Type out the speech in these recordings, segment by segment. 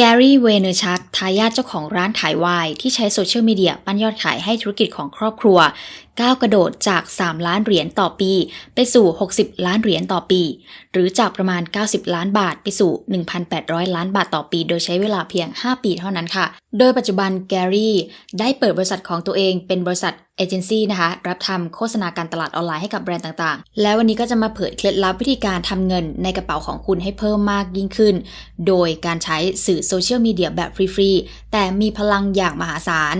แกรี่ เวเนชัก ทายาทเจ้าของร้านขายไวน์ที่ใช้โซเชียลมีเดียปั้นยอดขายให้ธุรกิจของครอบครัว ก้าวกระโดดจาก 3 ล้านเหรียญต่อปี ไปสู่ 60 ล้านเหรียญต่อปี หรือจากประมาณ 90 ล้านบาทไปสู่ 1,800 ล้านบาทต่อปี โดยใช้เวลาเพียง 5 ปีเท่านั้นค่ะ โดยปัจจุบันแกรี่ได้เปิดบริษัทของตัวเองเป็นบริษัทเอเจนซี่นะคะ รับทำโฆษณาการตลาดออนไลน์ให้กับแบรนด์ต่างๆ แล้ววันนี้ก็จะมาเผยเคล็ดลับวิธีการทำเงินในกระเป๋าของคุณให้เพิ่มมากยิ่งขึ้น โดยการใช้สื่อโซเชียลมีเดียแบบฟรีๆ แต่มีพลังอย่างมหาศาล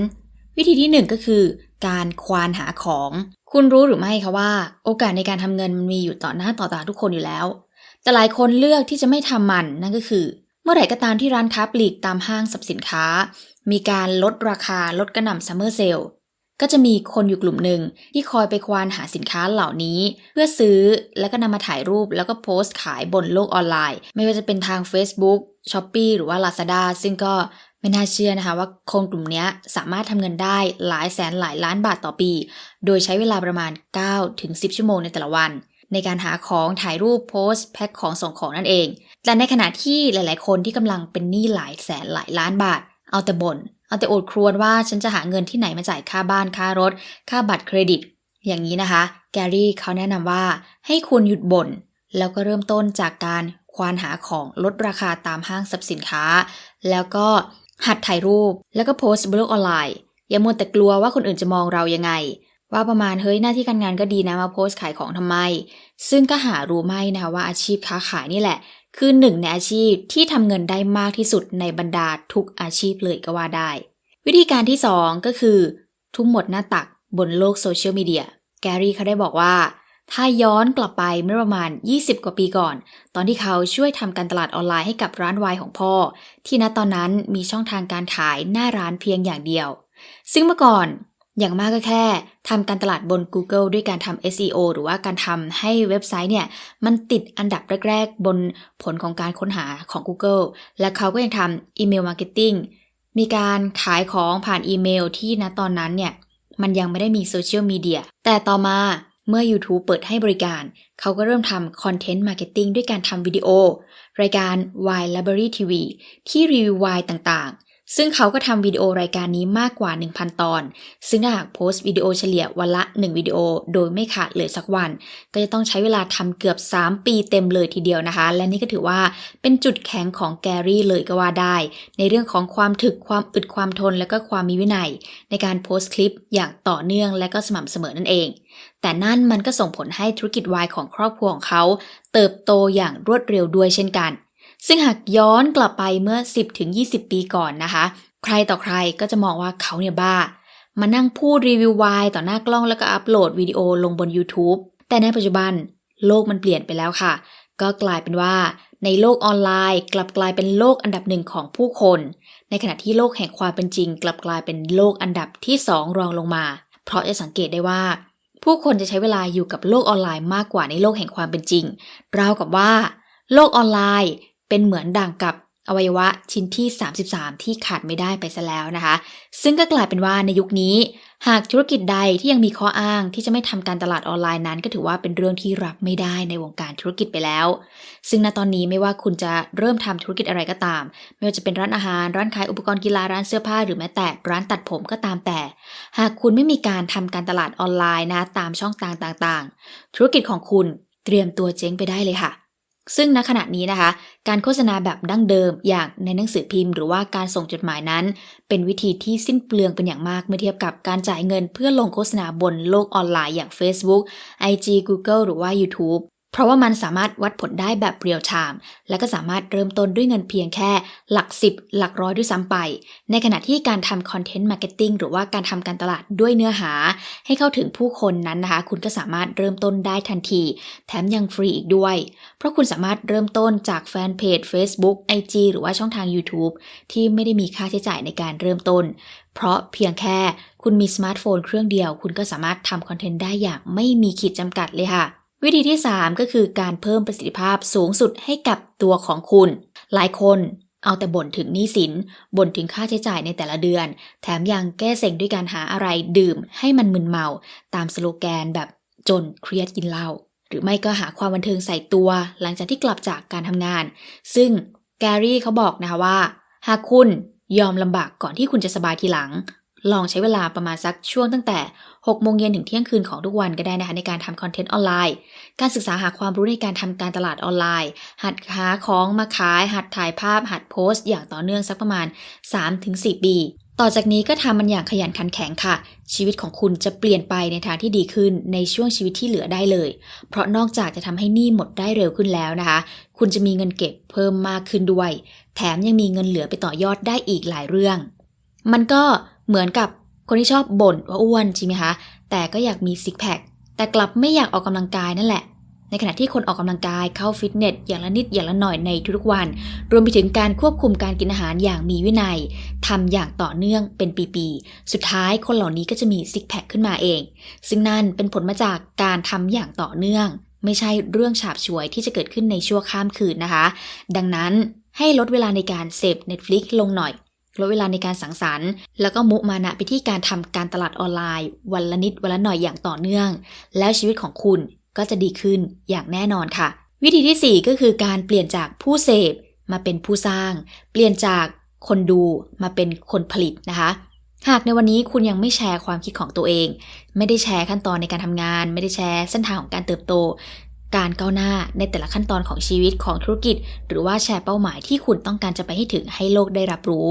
วิธีที่หนึ่งก็คือ การควานหาของ คุณรู้หรือไม่คะว่า โอกาสในการทำเงินมันมีอยู่ต่อหน้าต่อตาทุกคนอยู่แล้ว แต่หลายคนเลือกที่จะไม่ทำมันนั่นก็คือ เมื่อไหร่ก็ตามที่ร้านค้าปลีกตามห้างสรรพสินค้า มีการลดราคาลดกระหน่ำซัมเมอร์เซลก็จะมีคนอยู่กลุ่มหนึ่งที่คอยไปควานหาสินค้าเหล่านี้ เพื่อซื้อแล้วก็นำมาถ่ายรูปแล้วก็โพสต์ขายบนโลกออนไลน์ ไม่ว่าจะเป็นทาง Facebook s h o p e e หรือว่า Lazada ซึ่งก็ ไม่น่าเชื่อนะคะว่าคนกลุ่มนี้สามารถทำเงินได้หลายแสนหลายล้านบาทต่อปี โดยใช้เวลาประมาณ9ถึง10 ชั่วโมงในแต่ละวัน ในการหาของถ่ายรูปโพสต์แพ็คของส่งของนั่นเอง แต่ในขณะที่หลาย ๆ คนที่กำลังเป็นหนี้หลายแสนหลายล้านบาท เอาแต่บน่นเอาแต่โอดครวญว่าฉันจะหาเงินที่ไหนมาจ่ายค่าบ้านค่ารถ ค่าบัตรเครดิต อย่างนี้นะคะ แกรี่เขาแนะนำว่าให้คุณหยุดบน่นแล้วก็เริ่มต้นจากการควานหาของลดราคาตามห้างสรรพสินค้า แล้วก็ หัดถ่ายรูป แล้วก็โพสต์บล็อกออนไลน์ อย่ามัวแต่กลัวว่าคนอื่นจะมองเรายังไง ว่าประมาณเฮ้ยหน้าที่การงานก็ดีนะมาโพสต์ขายของทำไม ซึ่งก็หารู้ไม่นะว่าอาชีพค้าขายนี่แหละ คือหนึ่งในอาชีพที่ทำเงินได้มากที่สุดในบรรดาทุกอาชีพเลยก็ว่าได้ วิธีการที่ 2 ก็คือ ทุ่มหมดหน้าตักบนโลกโซเชียลมีเดียแกรี่เขาได้บอกว่า ถ้าย้อนกลับไปเมื่อประมาณ 20 กว่าปีก่อน ตอนที่เขาช่วยทำการตลาดออนไลน์ให้กับร้านไวน์ของพ่อ ที่ณตอนนั้นมีช่องทางการขายหน้าร้านเพียงอย่างเดียว ซึ่งเมื่อก่อนอย่างมากก็แค่ทำการตลาดบน Google ด้วยการทำ SEO หรือว่าการทำให้เว็บไซต์เนี่ย มันติดอันดับแรก ๆ บนผลของการค้นหาของ Google และเขาก็ยังทำอีเมลมาร์เก็ตติ้งมีการขายของผ่านอีเมลที่ณตอนนั้นเนี่ย มันยังไม่ได้มีโซเชียลมีเดียแต่ต่อมา เมื่อ YouTube เปิดให้บริการ เขาก็เริ่มทำคอนเทนต์มาร์เก็ตติ้งด้วยการทำวิดีโอ รายการ Wine Library TV ที่รีวิวไวน์ต่างๆ ซึ่งเขาก็ทำวิดีโอรายการนี้มากกว่า 1,000 ตอน ซึ่งถ้าหากโพสต์วิดีโอเฉลี่ยวันละ 1 วิดีโอ โดยไม่ขาดเลยสักวัน ก็จะต้องใช้เวลาทำเกือบ 3 ปีเต็มเลยทีเดียวนะคะ และนี่ก็ถือว่าเป็นจุดแข็งของแกรี่เลยก็ว่าได้ ในเรื่องของความถึกความอึดความทน และก็ความมีวินัย ในการโพสต์คลิปอย่างต่อเนื่องและก็สม่ำเสมอนั่นเองแต่นั่นมันก็ส่งผลให้ธุรกิจวายของครอบครัวของเขา เติบโตอย่างรวดเร็วด้วยเช่นกัน ซึ่งหากย้อนกลับไปเมื่อ 10-20 ปีก่อนนะคะ ใครต่อใครก็จะมองว่าเขาเนี่ยบ้า มานั่งพูดรีวิววายต่อหน้ากล้องแล้วก็อัปโหลดวิดีโอลงบน YouTube แต่ในปัจจุบันโลกมันเปลี่ยนไปแล้วค่ะ ก็กลายเป็นว่าในโลกออนไลน์กลับกลายเป็นโลกอันดับหนึ่งของผู้คน ในขณะที่โลกแห่งความเป็นจริง กลับกลายเป็นโลกอันดับที่สองรองลงมา เพราะจะสังเกตได้ว่า ผู้คนจะใช้เวลาอยู่กับโลกออนไลน์มากกว่าในโลกแห่งความเป็นจริงราวกับว่า โลกออนไลน์ เป็นเหมือนด่างกับอวัยวะชิ้นที่ 33 ที่ขาดไม่ได้ไปซะแล้วนะคะ ซึ่งก็กลายเป็นว่าในยุคนี้ หากธุรกิจใดที่ยังมีข้ออ้างที่จะไม่ทำการตลาดออนไลน์นั้น ก็ถือว่าเป็นเรื่องที่รับไม่ได้ในวงการธุรกิจไปแล้ว ซึ่งณตอนนี้ไม่ว่าคุณจะเริ่มทำธุรกิจอะไรก็ตาม ไม่ว่าจะเป็นร้านอาหาร ร้านขายอุปกรณ์กีฬาร้านเสื้อผ้า หรือแม้แต่ร้านตัดผมก็ตามแต่ หากคุณไม่มีการทำการตลาดออนไลน์นะตามช่องทางต่างๆ ธุรกิจของคุณเตรียมตัวเจ๊งไปได้เลยค่ะ ซึ่งณขณะนี้นะคะ การโฆษณาแบบดั้งเดิมอย่างในหนังสือพิมพ์ หรือว่าการส่งจดหมายนั้น เป็นวิธีที่สิ้นเปลืองเป็นอย่างมากเมื่อเทียบกับการจ่ายเงินเพื่อลงโฆษณาบนโลกออนไลน์อย่าง Facebook IG Google หรือว่า YouTube เพราะว่ามันสามารถวัดผลได้แบบเรียลไทม์และก็สามารถเริ่มต้นด้วยเงินเพียงแค่หลักสิบหลักร้อยด้วยซ้ำไป ในขณะที่การทำคอนเทนต์มาร์เก็ตติ้งหรือว่าการทำการตลาดด้วยเนื้อหา ให้เข้าถึงผู้คนนั้นนะคะ คุณก็สามารถเริ่มต้นได้ทันที แถมยังฟรีอีกด้วย เพราะคุณสามารถเริ่มต้นจากแฟนเพจ Facebook IG หรือว่าช่องทาง YouTube ที่ไม่ได้มีค่าใช้จ่ายในการเริ่มต้น เพราะเพียงแค่คุณมีสมาร์ทโฟนเครื่องเดียว คุณก็สามารถทำคอนเทนต์ได้อย่างไม่มีขีดจำกัดเลยค่ะ วิธีที่ 3 ก็คือการเพิ่มประสิทธิภาพสูงสุดให้กับตัวของคุณ หลายคนเอาแต่บ่นถึงหนี้สินบ่นถึงค่าใช้จ่ายในแต่ละเดือน แถมยังแก้เซ็งด้วยการหาอะไรดื่มให้มันมึนเมา ตามสโลแกนแบบจนเครียดกินเหล้าหรือไม่ก็หาความบันเทิงใส่ตัว หลังจากที่กลับจากการทำงาน ซึ่งแกรี่เขาบอกนะคะว่า หากคุณยอมลำบากก่อนที่คุณจะสบายทีหลัง ลองใช้เวลาประมาณสักช่วงตั้งแต่ 6 โมงเย็นถึงเที่ยงคืนของทุกวันก็ได้นะคะในการทำคอนเทนต์ออนไลน์ การศึกษาหาความรู้ในการทำการตลาดออนไลน์ หัดหาของมาขาย หัดถ่ายภาพ หัดโพสต์อย่างต่อเนื่องสักประมาณ 3-4 ปี ต่อจากนี้ก็ทำมันอย่างขยันขันแข็งค่ะ ชีวิตของคุณจะเปลี่ยนไปในทางที่ดีขึ้นในช่วงชีวิตที่เหลือได้เลย เพราะนอกจากจะทำให้หนี้หมดได้เร็วขึ้นแล้วนะคะ คุณจะมีเงินเก็บเพิ่มมากขึ้นด้วย แถมยังมีเงินเหลือไปต่อยอดได้อีกหลายเรื่อง มันก็ เหมือนกับคนที่ชอบบ่นว่าอ้วนใช่ไหมคะ แต่ก็อยากมีซิกแพค แต่กลับไม่อยากออกกำลังกายนั่นแหละ ในขณะที่คนออกกำลังกายเข้าฟิตเนสอย่างละนิดอย่างละหน่อยในทุกๆวัน รวมไปถึงการควบคุมการกินอาหารอย่างมีวินัยทำอย่างต่อเนื่องเป็นปีๆ สุดท้ายคนเหล่านี้ก็จะมีซิกแพคขึ้นมาเอง ซึ่งนั่นเป็นผลมาจากการทำอย่างต่อเนื่อง ไม่ใช่เรื่องฉาบฉวยที่จะเกิดขึ้นในชั่วข้ามคืนนะคะ ดังนั้นให้ลดเวลาในการเสพ Netflix ลงหน่อย ลดเวลาในการสังสรรค์ แล้วก็มุมานะไปที่การทำการตลาดออนไลน์ วันละนิดวันละหน่อยอย่างต่อเนื่อง แล้วชีวิตของคุณก็จะดีขึ้นอย่างแน่นอนค่ะ วิธีที่ 4 ก็คือการเปลี่ยนจากผู้เสพมาเป็นผู้สร้าง เปลี่ยนจากคนดูมาเป็นคนผลิตนะคะหากในวันนี้คุณยังไม่แชร์ความคิดของตัวเอง ไม่ได้แชร์ขั้นตอนในการทำงาน ไม่ได้แชร์เส้นทางของการเติบโต การก้าวหน้าในแต่ละขั้นตอนของชีวิตของธุรกิจ หรือว่าแชร์เป้าหมายที่คุณต้องการจะไปให้ถึงให้โลกได้รับรู้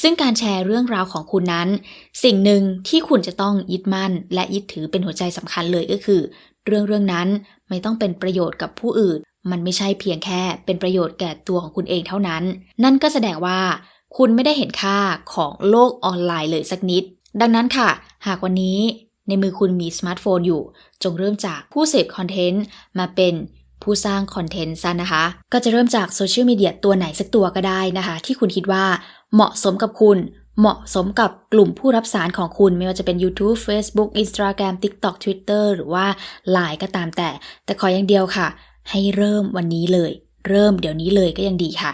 ซึ่งการแชร์เรื่องราวของคุณนั้น สิ่งหนึ่งที่คุณจะต้องยึดมั่น และยึดถือเป็นหัวใจสำคัญเลยก็คือ เรื่องเรื่องนั้นไม่ต้องเป็นประโยชน์กับผู้อื่น มันไม่ใช่เพียงแค่เป็นประโยชน์แก่ตัวของคุณเองเท่านั้น นั่นก็แสดงว่าคุณไม่ได้เห็นค่าของโลกออนไลน์เลยสักนิด ดังนั้นค่ะ หากวันนี้ ในมือคุณมีสมาร์ทโฟนอยู่ จงเริ่มจากผู้เสพคอนเทนต์มาเป็นผู้สร้างคอนเทนต์ซะนะคะ ก็จะเริ่มจากโซเชียลมีเดียตัวไหนสักตัวก็ได้นะคะ ที่คุณคิดว่าเหมาะสมกับคุณ เหมาะสมกับกลุ่มผู้รับสารของคุณ ไม่ว่าจะเป็น YouTube Facebook Instagram TikTok Twitter หรือว่า Line ก็ตามแต่ แต่ขออย่างเดียวค่ะ ให้เริ่มวันนี้เลย เริ่มเดี๋ยวนี้เลยก็ยังดีค่ะ